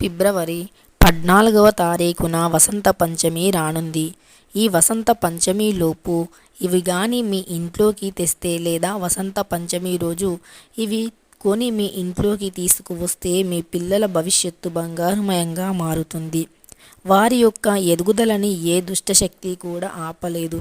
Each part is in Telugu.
ఫిబ్రవరి పద్నాలుగవ తారీఖున వసంత పంచమి రానుంది. ఈ వసంత పంచమిలోపు ఇవి కానీ మీ ఇంట్లోకి తెస్తే లేదా వసంత పంచమి రోజు ఇవి కొని మీ ఇంట్లోకి తీసుకువస్తే మీ పిల్లల భవిష్యత్తు బంగారుమయంగా మారుతుంది. వారి యొక్క ఎదుగుదలని ఏ దుష్టశక్తి కూడా ఆపలేదు.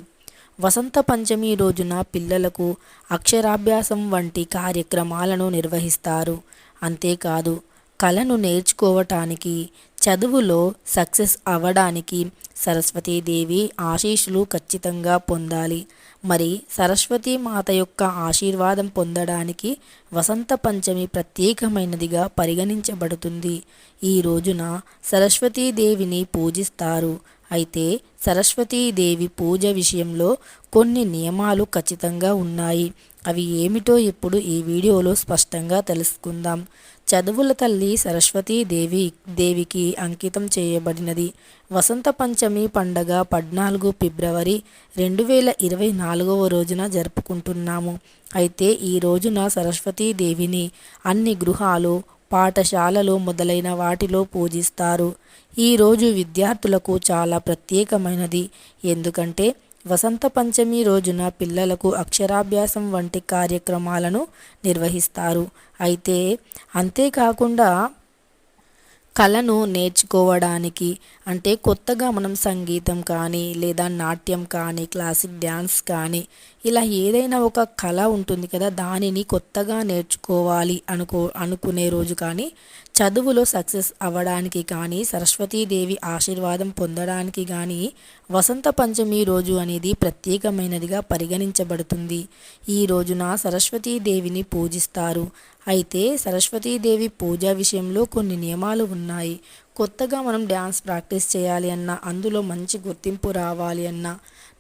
వసంత పంచమి రోజున పిల్లలకు అక్షరాభ్యాసం వంటి కార్యక్రమాలను నిర్వహిస్తారు. అంతేకాదు కళను నేర్చుకోవటానికి చదువులో సక్సెస్ అవ్వడానికి సరస్వతీదేవి ఆశీస్సులు ఖచ్చితంగా పొందాలి. మరి సరస్వతీ మాత యొక్క ఆశీర్వాదం పొందడానికి వసంత పంచమి ప్రత్యేకమైనదిగా పరిగణించబడుతుంది. ఈ రోజున సరస్వతీదేవిని పూజిస్తారు. అయితే సరస్వతీదేవి పూజ విషయంలో కొన్ని నియమాలు ఖచ్చితంగా ఉన్నాయి. అవి ఏమిటో ఇప్పుడు ఈ వీడియోలో స్పష్టంగా తెలుసుకుందాం. చదువుల తల్లి సరస్వతీదేవి దేవికి అంకితం చేయబడినది. వసంత పంచమి పండగ పద్నాలుగు ఫిబ్రవరి రెండు వేల ఇరవై నాలుగవ రోజున జరుపుకుంటున్నాము. అయితే ఈ రోజున సరస్వతీదేవిని అన్ని గృహాలు పాఠశాలలు మొదలైన వాటిలో పూజిస్తారు. ఈరోజు విద్యార్థులకు చాలా ప్రత్యేకమైనది. ఎందుకంటే వసంత పంచమి రోజున పిల్లలకు అక్షరాభ్యాసం వంటి కార్యక్రమాలను నిర్వహిస్తారు. అయితే అంతేకాకుండా కళను నేర్చుకోవడానికి అంటే కొత్తగా మనం సంగీతం కానీ లేదా నాట్యం కానీ క్లాసిక్ డ్యాన్స్ కానీ ఇలా ఏదైనా ఒక కళ ఉంటుంది కదా దానిని కొత్తగా నేర్చుకోవాలి అనుకో అనుకునే రోజు కానీ చదువులో సక్సెస్ అవ్వడానికి కానీ సరస్వతీదేవి ఆశీర్వాదం పొందడానికి కానీ వసంత పంచమి రోజు అనేది ప్రత్యేకమైనదిగా పరిగణించబడుతుంది. ఈ రోజున సరస్వతీదేవిని పూజిస్తారు. అయితే సరస్వతీదేవి పూజ విషయంలో కొన్ని నియమాలు ఉన్నాయి. కొత్తగా మనం డ్యాన్స్ ప్రాక్టీస్ చేయాలి అన్నా అందులో మంచి గుర్తింపు రావాలి అన్నా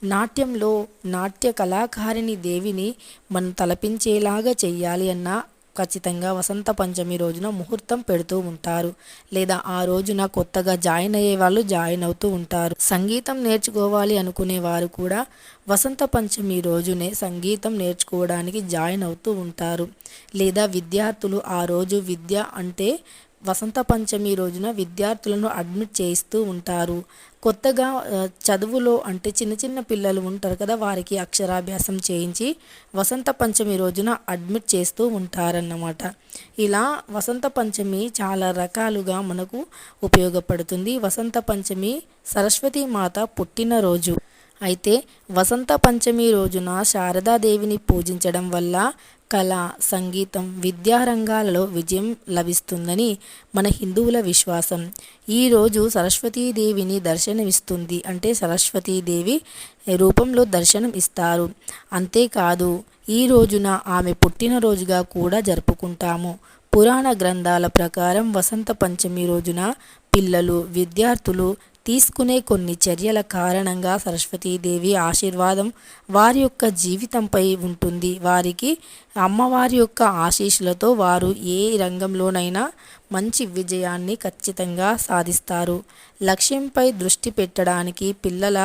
నాట్యంలో నాట్య కళాకారిణి దేవిని మనం తలపించేలాగా చెయ్యాలి అన్నా ఖచ్చితంగా వసంత పంచమి రోజున ముహూర్తం పెడుతూ ఉంటారు. లేదా ఆ రోజున కొత్తగా జాయిన్ అయ్యే వాళ్ళు జాయిన్ అవుతూ ఉంటారు. సంగీతం నేర్చుకోవాలి అనుకునే వారు కూడా వసంత పంచమి రోజునే సంగీతం నేర్చుకోవడానికి జాయిన్ అవుతూ ఉంటారు. లేదా విద్యార్థులు ఆ రోజు విద్య అంటే వసంత పంచమి రోజున విద్యార్థులను అడ్మిట్ చేయిస్తూ ఉంటారు. కొత్తగా చదువులో అంటే చిన్న చిన్న పిల్లలు ఉంటారు కదా వారికి అక్షరాభ్యాసం చేయించి వసంత పంచమి రోజున అడ్మిట్ చేస్తూ ఉంటారన్నమాట. ఇలా వసంత పంచమి చాలా రకాలుగా మనకు ఉపయోగపడుతుంది. వసంత పంచమి సరస్వతీ మాత పుట్టినరోజు. అయితే వసంత పంచమి రోజున శారదాదేవిని పూజించడం వల్ల కళ సంగీతం విద్యారంగాలలో విజయం లభిస్తుందని మన హిందువుల విశ్వాసం. ఈరోజు సరస్వతీదేవిని దర్శనమిస్తుంది అంటే సరస్వతీదేవి రూపంలో దర్శనం ఇస్తారు. అంతేకాదు ఈ రోజున ఆమె పుట్టినరోజుగా కూడా జరుపుకుంటాము. పురాణ గ్రంథాల ప్రకారం వసంత పంచమి రోజున పిల్లలు విద్యార్థులు తీసుకునే కొన్ని చర్యల కారణంగా సరస్వతీదేవి ఆశీర్వాదం వారి యొక్క జీవితంపై ఉంటుంది. వారికి అమ్మవారి యొక్క ఆశీస్సులతో వారు ఏ రంగంలోనైనా మంచి విజయాన్ని ఖచ్చితంగా సాధిస్తారు. లక్ష్యంపై దృష్టి పెట్టడానికి పిల్లల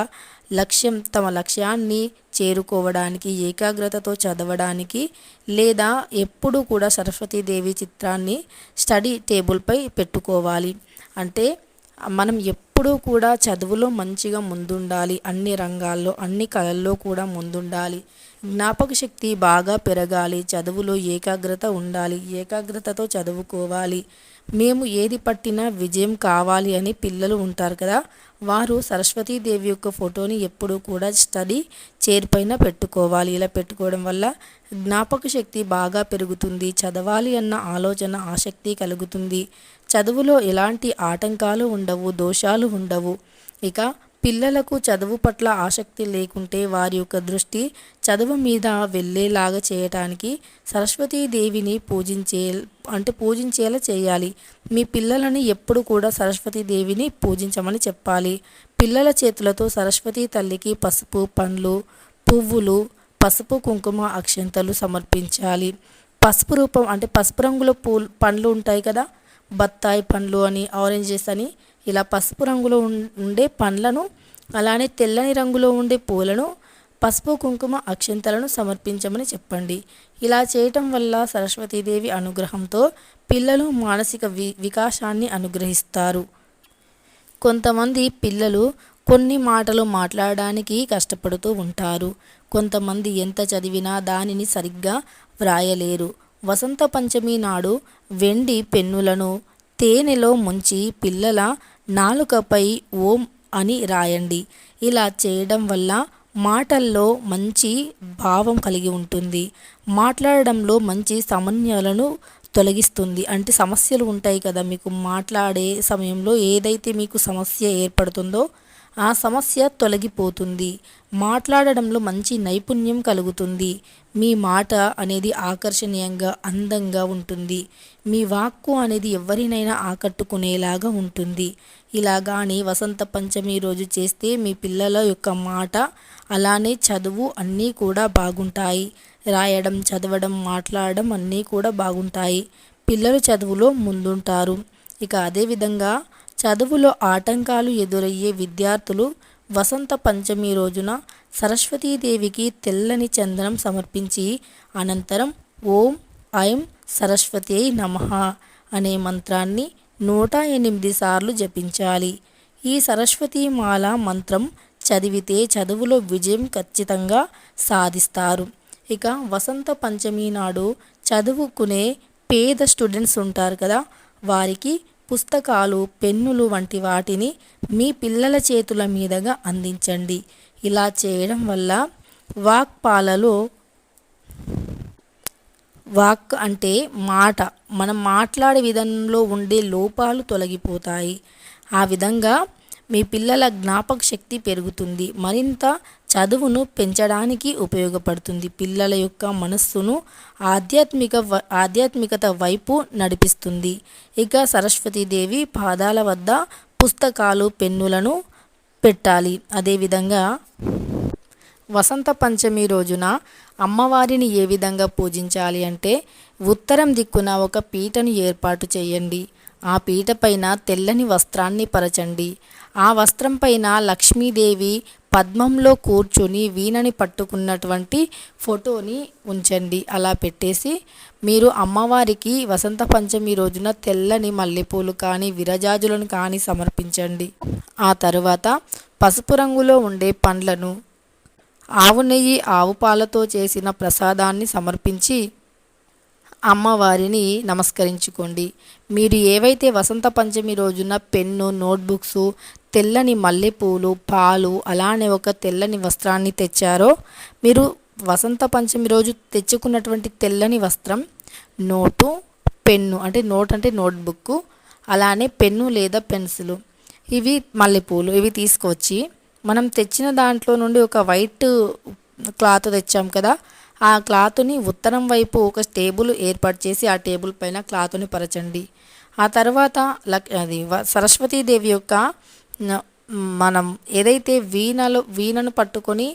లక్ష్యం తమ లక్ష్యాన్ని చేరుకోవడానికి ఏకాగ్రతతో చదవడానికి లేదా ఎప్పుడు కూడా సరస్వతీదేవి చిత్రాన్ని స్టడీ టేబుల్పై పెట్టుకోవాలి. అంటే మనం ఎప్పుడూ కూడా చదువులో మంచిగా ముందుండాలి. అన్ని రంగాల్లో అన్ని కళల్లో కూడా ముందుండాలి. జ్ఞాపక శక్తి బాగా పెరగాలి. చదువులో ఏకాగ్రత ఉండాలి. ఏకాగ్రతతో చదువుకోవాలి. మేము ఏది పట్టినా విజయం కావాలి అని పిల్లలు ఉంటారు కదా. వారు సరస్వతీదేవి యొక్క ఫోటోని ఎప్పుడూ కూడా స్టడీ చైర్ పైన పెట్టుకోవాలి. ఇలా పెట్టుకోవడం వల్ల జ్ఞాపక శక్తి బాగా పెరుగుతుంది. చదవాలి అన్న ఆలోచన ఆసక్తి కలుగుతుంది. చదువులో ఎలాంటి ఆటంకాలు ఉండవు దోషాలు ఉండవు. ఇక పిల్లలకు చదువు పట్ల ఆసక్తి లేకుంటే వారి యొక్క దృష్టి చదువు మీద వెళ్ళేలాగా చేయటానికి సరస్వతీదేవిని పూజించే అంటే పూజించేలా చేయాలి. మీ పిల్లలని ఎప్పుడు కూడా సరస్వతీదేవిని పూజించమని చెప్పాలి. పిల్లల చేతులతో సరస్వతీ తల్లికి పసుపు పండ్లు పువ్వులు పసుపు కుంకుమ అక్షంతలు సమర్పించాలి. పసుపు రూపం అంటే పసుపు రంగులో పూలు పండ్లు ఉంటాయి కదా బత్తాయి పండ్లు అని ఆరెంజెస్ అని ఇలా పసుపు రంగులో ఉండే పండ్లను అలానే తెల్లని రంగులో ఉండే పూలను పసుపు కుంకుమ అక్షంతలను సమర్పించమని చెప్పండి. ఇలా చేయటం వల్ల సరస్వతీదేవి అనుగ్రహంతో పిల్లలు మానసిక వి వికాసాన్ని అనుగ్రహిస్తారు. కొంతమంది పిల్లలు కొన్ని మాటలు మాట్లాడడానికి కష్టపడుతూ ఉంటారు. కొంతమంది ఎంత చదివినా దానిని సరిగ్గా వ్రాయలేరు. వసంత పంచమి నాడు వెండి పెన్నులను తేనెలో ముంచి పిల్లల నాలుకపై ఓం అని రాయండి. ఇలా చేయడం వల్ల మాటల్లో మంచి భావం కలిగి ఉంటుంది. మాట్లాడడంలో మంచి సమన్యాలను తొలగిస్తుంది. అంటే సమస్యలు ఉంటాయి కదా మీకు మాట్లాడే సమయంలో ఏదైతే మీకు సమస్య ఏర్పడుతుందో ఆ సమస్య తొలగిపోతుంది. మాట్లాడడంలో మంచి నైపుణ్యం కలుగుతుంది. మీ మాట అనేది ఆకర్షణీయంగా అందంగా ఉంటుంది. మీ వాక్కు అనేది ఎవరినైనా ఆకట్టుకునేలాగా ఉంటుంది. ఇలా కానీ వసంత పంచమి రోజు చేస్తే మీ పిల్లల యొక్క మాట అలానే చదువు అన్నీ కూడా బాగుంటాయి. రాయడం చదవడం మాట్లాడడం అన్నీ కూడా బాగుంటాయి. పిల్లలు చదువులో ముందుంటారు. ఇక అదేవిధంగా చదువులో ఆటంకాలు ఎదురయ్యే విద్యార్థులు వసంత పంచమి రోజున సరస్వతీదేవికి తెల్లని చందనం సమర్పించి అనంతరం ఓం ఐం సరస్వతి నమ అనే మంత్రాన్ని నూట ఎనిమిది సార్లు జపించాలి. ఈ సరస్వతీ మాల మంత్రం చదివితే చదువులో విజయం ఖచ్చితంగా సాధిస్తారు. ఇక వసంత పంచమి నాడు చదువుకునే పేద స్టూడెంట్స్ ఉంటారు కదా వారికి పుస్తకాలు పెన్నులు వంటి వాటిని మీ పిల్లల చేతుల మీదుగా అందించండి. ఇలా చేయడం వల్ల వాక్పాలలో వాక్ అంటే మాట. మనం మాట్లాడే విధంలో ఉండే లోపాలు తొలగిపోతాయి. ఆ విధంగా మీ పిల్లల జ్ఞాపక శక్తి పెరుగుతుంది. మరింత చదువును పెంచడానికి ఉపయోగపడుతుంది. పిల్లల యొక్క మనస్సును ఆధ్యాత్మిక ఆధ్యాత్మికత వైపు నడిపిస్తుంది. ఇక సరస్వతీదేవి పాదాల వద్ద పుస్తకాలు పెన్నులను పెట్టాలి. అదేవిధంగా వసంత పంచమి రోజున అమ్మవారిని ఏ విధంగా పూజించాలి అంటే ఉత్తరం దిక్కున ఒక పీటను ఏర్పాటు చేయండి. ఆ పీట పైన తెల్లని వస్త్రాన్ని పరచండి. ఆ వస్త్రం పైన లక్ష్మీదేవి పద్మంలో కూర్చొని వీణని పట్టుకున్నటువంటి ఫోటోని ఉంచండి. అలా పెట్టేసి మీరు అమ్మవారికి వసంత పంచమి రోజున తెల్లని మల్లెపూలు కానీ విరజాజులను కానీ సమర్పించండి. ఆ తరువాత పసుపు రంగులో ఉండే పండ్లను ఆవు నెయ్యి ఆవు పాలతో చేసిన ప్రసాదాన్ని సమర్పించి అమ్మవారిని నమస్కరించుకోండి. మీరు ఏవైతే వసంత పంచమి రోజున పెన్ను నోట్బుక్స్ తెల్లని మల్లెపూలు పాలు అలానే ఒక తెల్లని వస్త్రాన్ని తెచ్చారో? మీరు వసంత పంచమి రోజు తెచ్చుకున్నటువంటి తెల్లని వస్త్రం నోటు పెన్ను అంటే నోట్ అంటే నోట్బుక్ అలానే పెన్ను లేదా పెన్సిల్. ఇవి మల్లెపూలు ఇవి తీసుకొచ్చి మనం తెచ్చిన దాంట్లో నుండి ఒక వైట్ క్లాత్ తెచ్చాం కదా ఆ క్లాత్ని ఉత్తరం వైపు ఒక టేబుల్ ఏర్పాటు చేసి ఆ టేబుల్ పైన క్లాత్ని పరచండి. ఆ తర్వాత లక్ అది సరస్వతీదేవి యొక్క మనం ఏదైతే వీణలో వీణను పట్టుకొని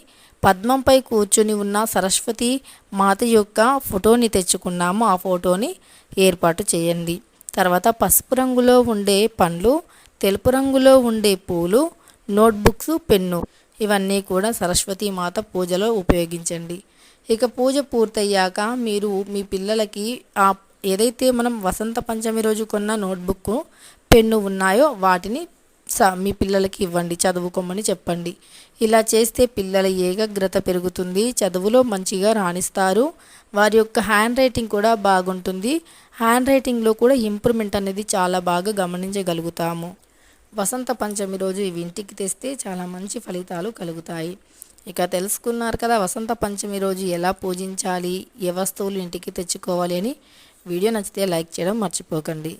పద్మంపై కూర్చుని ఉన్న సరస్వతి మాత యొక్క ఫోటోని తెచ్చుకున్నాము. ఆ ఫోటోని ఏర్పాటు చేయండి. తర్వాత పసుపు రంగులో ఉండే పండ్లు తెలుపు రంగులో ఉండే పూలు నోట్బుక్స్ పెన్ను ఇవన్నీ కూడా సరస్వతి మాత పూజలో ఉపయోగించండి. ఇక పూజ పూర్తయ్యాక మీరు మీ పిల్లలకి ఆ ఏదైతే మనం వసంత పంచమి రోజు కొన్న నోట్బుక్ పెన్ను ఉన్నాయో వాటిని మీ పిల్లలకి ఇవ్వండి చదువుకోమని చెప్పండి. ఇలా చేస్తే పిల్లల ఏకాగ్రత పెరుగుతుంది చదువులో మంచిగా రాణిస్తారు. వారి యొక్క హ్యాండ్ రైటింగ్ కూడా బాగుంటుంది. హ్యాండ్ రైటింగ్లో కూడా ఇంప్రూవ్మెంట్ అనేది చాలా బాగా గమనించగలుగుతాము. వసంత పంచమి రోజు ఇవి ఇంటికి తెస్తే చాలా మంచి ఫలితాలు కలుగుతాయి. ఇక తెలుసుకున్నారు కదా వసంత పంచమి రోజు ఎలా పూజించాలి ఏ వస్తువులు ఇంటికి తెచ్చుకోవాలి అని వీడియో నచ్చితే లైక్ చేయడం మర్చిపోకండి.